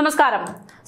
നമസ്കാരം.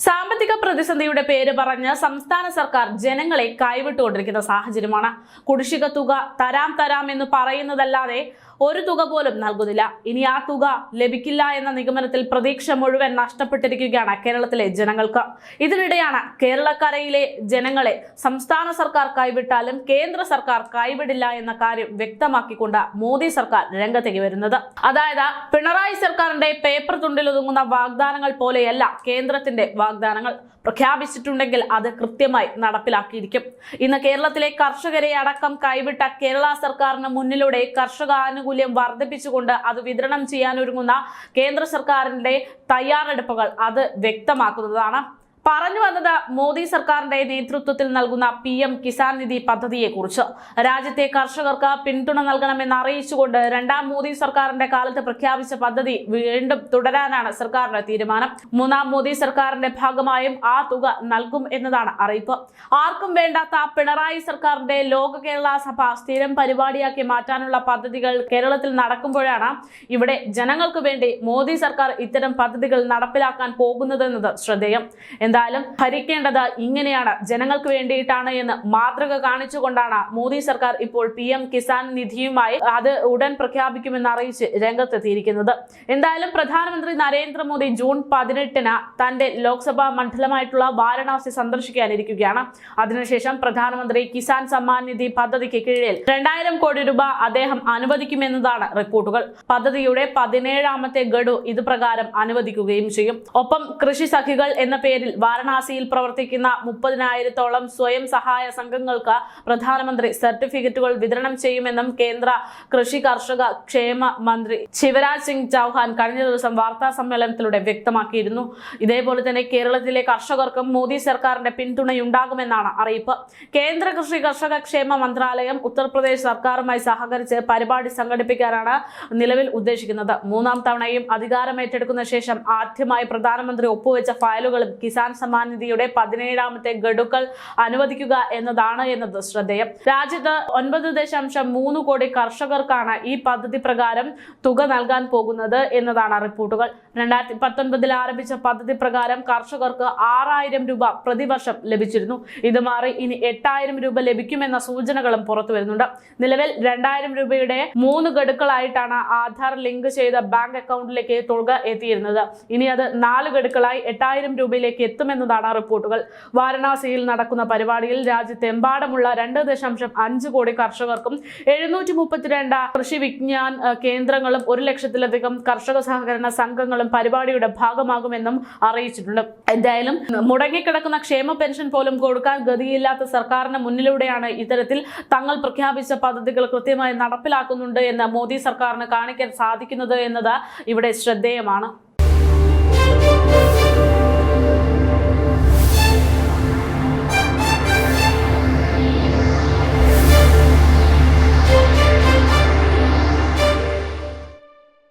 സാമ്പത്തിക പ്രതിസന്ധിയുടെ പേര് പറഞ്ഞ് സംസ്ഥാന സർക്കാർ ജനങ്ങളെ കൈവിട്ടുകൊണ്ടിരിക്കുന്ന സാഹചര്യമാണ്. കുടിശ്ശിക തുക തരാം തരാം എന്ന് പറയുന്നതല്ലാതെ ഒരു തുക പോലും നൽകുന്നില്ല. ഇനി ആ തുക ലഭിക്കില്ല എന്ന നിഗമനത്തിൽ പ്രതീക്ഷ മുഴുവൻ നഷ്ടപ്പെട്ടിരിക്കുകയാണ് കേരളത്തിലെ ജനങ്ങൾക്ക്. ഇതിനിടെയാണ് കേരളക്കരയിലെ ജനങ്ങളെ സംസ്ഥാന സർക്കാർ കൈവിട്ടാലും കേന്ദ്ര സർക്കാർ കൈവിടില്ല എന്ന കാര്യം വ്യക്തമാക്കിക്കൊണ്ട് മോദി സർക്കാർ രംഗത്തേക്ക് വരുന്നത്. അതായത് പിണറായി സർക്കാരിന്റെ പേപ്പർ തുണ്ടിലൊതുങ്ങുന്ന വാഗ്ദാനങ്ങൾ പോലെയല്ല കേന്ദ്രത്തിന്റെ വാഗ്ദാനങ്ങൾ പ്രഖ്യാപിച്ചിട്ടുണ്ടെങ്കിൽ അത് കൃത്യമായി നടപ്പിലാക്കിയിരിക്കും. ഇന്ന് കേരളത്തിലെ കർഷകരെ അടക്കം കൈവിട്ട കേരള സർക്കാരിന് മുന്നിലൂടെ കർഷക ആനുകൂല്യം വർദ്ധിപ്പിച്ചുകൊണ്ട് അത് വിതരണം ചെയ്യാനൊരുങ്ങുന്ന കേന്ദ്ര സർക്കാരിന്റെ തയ്യാറെടുപ്പുകൾ അത് വ്യക്തമാക്കുന്നതാണ്. പറഞ്ഞു വന്നത് മോദി സർക്കാരിന്റെ നേതൃത്വത്തിൽ നൽകുന്ന പി എം കിസാൻ നിധി പദ്ധതിയെ കുറിച്ച് രാജ്യത്തെ കർഷകർക്ക് പിന്തുണ നൽകണമെന്ന് അറിയിച്ചുകൊണ്ട് രണ്ടാം മോദി സർക്കാരിന്റെ കാലത്ത് പ്രഖ്യാപിച്ച പദ്ധതി വീണ്ടും തുടരാനാണ് സർക്കാരിന്റെ തീരുമാനം. മൂന്നാം മോദി സർക്കാരിന്റെ ഭാഗമായും ആ തുക നൽകും എന്നതാണ് അറിയിപ്പ്. ആർക്കും വേണ്ടാത്ത പിണറായി സർക്കാരിന്റെ ലോക കേരള സഭ സ്ഥിരം പരിപാടിയാക്കി മാറ്റാനുള്ള പദ്ധതികൾ കേരളത്തിൽ നടക്കുമ്പോഴാണ് ഇവിടെ ജനങ്ങൾക്ക് വേണ്ടി മോദി സർക്കാർ ഇത്തരം പദ്ധതികൾ നടപ്പിലാക്കാൻ പോകുന്നതെന്നത് ശ്രദ്ധേയം. എന്തായാലും ഭരിക്കേണ്ടത് ഇങ്ങനെയാണ്. ജനങ്ങൾക്ക് വേണ്ടിയിട്ടാണ് എന്ന് മാതൃക കാണിച്ചുകൊണ്ടാണ് മോദി സർക്കാർ ഇപ്പോൾ പി കിസാൻ നിധിയുമായി അത് ഉടൻ പ്രഖ്യാപിക്കുമെന്ന് അറിയിച്ച് രംഗത്തെത്തിയിരിക്കുന്നത്. എന്തായാലും പ്രധാനമന്ത്രി നരേന്ദ്രമോദി ജൂൺ പതിനെട്ടിന് തന്റെ ലോക്സഭാ മണ്ഡലമായിട്ടുള്ള വാരണാസി സന്ദർശിക്കാനിരിക്കുകയാണ്. അതിനുശേഷം പ്രധാനമന്ത്രി കിസാൻ സമ്മാൻ നിധി പദ്ധതിക്ക് കീഴിൽ രണ്ടായിരം കോടി രൂപ അദ്ദേഹം അനുവദിക്കുമെന്നതാണ് റിപ്പോർട്ടുകൾ. പദ്ധതിയുടെ പതിനേഴാമത്തെ ഗഡു ഇത് പ്രകാരം അനുവദിക്കുകയും ചെയ്യും. ഒപ്പം കൃഷി സഖികൾ എന്ന പേരിൽ വാരണാസിയിൽ പ്രവർത്തിക്കുന്ന മുപ്പതിനായിരത്തോളം സ്വയം സഹായ സംഘങ്ങൾക്ക് പ്രധാനമന്ത്രി സർട്ടിഫിക്കറ്റുകൾ വിതരണം ചെയ്യുമെന്നും കേന്ദ്ര കൃഷി കർഷക ക്ഷേമ മന്ത്രി ശിവരാജ് സിംഗ് ചൌഹാൻ കഴിഞ്ഞ ദിവസം വാർത്താ സമ്മേളനത്തിലൂടെ വ്യക്തമാക്കിയിരുന്നു. ഇതേപോലെ തന്നെ കേരളത്തിലെ കർഷകർക്കും മോദി സർക്കാരിന്റെ പിന്തുണയുണ്ടാകുമെന്നാണ് അറിയിപ്പ്. കേന്ദ്ര കൃഷി കർഷക ക്ഷേമ മന്ത്രാലയം ഉത്തർപ്രദേശ് സർക്കാരുമായി സഹകരിച്ച് പരിപാടി സംഘടിപ്പിക്കാനാണ് നിലവിൽ ഉദ്ദേശിക്കുന്നത്. മൂന്നാം തവണയും അധികാരമേറ്റെടുക്കുന്ന ശേഷം ആദ്യമായി പ്രധാനമന്ത്രി ഒപ്പുവെച്ച ഫയലുകളും കിസാൻ സമ്മാൻ നിധിയുടെ പതിനേഴാമത്തെ ഗഡുക്കൾ അനുവദിക്കുക എന്നതാണ് എന്നത് ശ്രദ്ധേയം. രാജ്യത്ത് ഒൻപത് ദശാംശം മൂന്ന് കോടി കർഷകർക്കാണ് ഈ പദ്ധതി പ്രകാരം തുക നൽകാൻ പോകുന്നത് എന്നതാണ് റിപ്പോർട്ടുകൾ. രണ്ടായിരത്തി പത്തൊൻപതിൽ ആരംഭിച്ച പദ്ധതി പ്രകാരം കർഷകർക്ക് ആറായിരം രൂപ പ്രതിവർഷം ലഭിച്ചിരുന്നു. ഇത് മാറി ഇനി എട്ടായിരം രൂപ ലഭിക്കുമെന്ന സൂചനകളും പുറത്തു വരുന്നുണ്ട്. നിലവിൽ രണ്ടായിരം രൂപയുടെ മൂന്ന് ഗഡുക്കളായിട്ടാണ് ആധാർ ലിങ്ക് ചെയ്ത ബാങ്ക് അക്കൗണ്ടിലേക്ക് തുക എത്തിയിരുന്നത്. ഇനി അത് നാല് ഗഡുക്കളായി എട്ടായിരം രൂപയിലേക്ക് എത്തുമെന്നതാണ് റിപ്പോർട്ടുകൾ. വാരണാസിയിൽ നടക്കുന്ന പരിപാടിയിൽ രാജ്യത്തെമ്പാടുമുള്ള രണ്ട് ദശാംശം അഞ്ച് കോടി കർഷകർക്കും എഴുന്നൂറ്റി മുപ്പത്തിരണ്ട് കൃഷി വിജ്ഞാൻ കേന്ദ്രങ്ങളും ഒരു ലക്ഷത്തിലധികം കർഷക സഹകരണ സംഘങ്ങളും പരിപാടിയുടെ ഭാഗമാകുമെന്നും അറിയിച്ചിട്ടുണ്ട്. എന്തായാലും മുടങ്ങിക്കിടക്കുന്ന ക്ഷേമ പെൻഷൻ പോലും കൊടുക്കാൻ ഗതിയില്ലാത്ത സർക്കാരിന് മുന്നിലൂടെയാണ് ഇത്തരത്തിൽ തങ്ങൾ പ്രഖ്യാപിച്ച പദ്ധതികൾ കൃത്യമായി നടപ്പിലാക്കുന്നുണ്ട് എന്ന് മോദി സർക്കാരിന് കാണിക്കാൻ സാധിക്കുന്നത് എന്നത് ഇവിടെ ശ്രദ്ധേയമാണ്.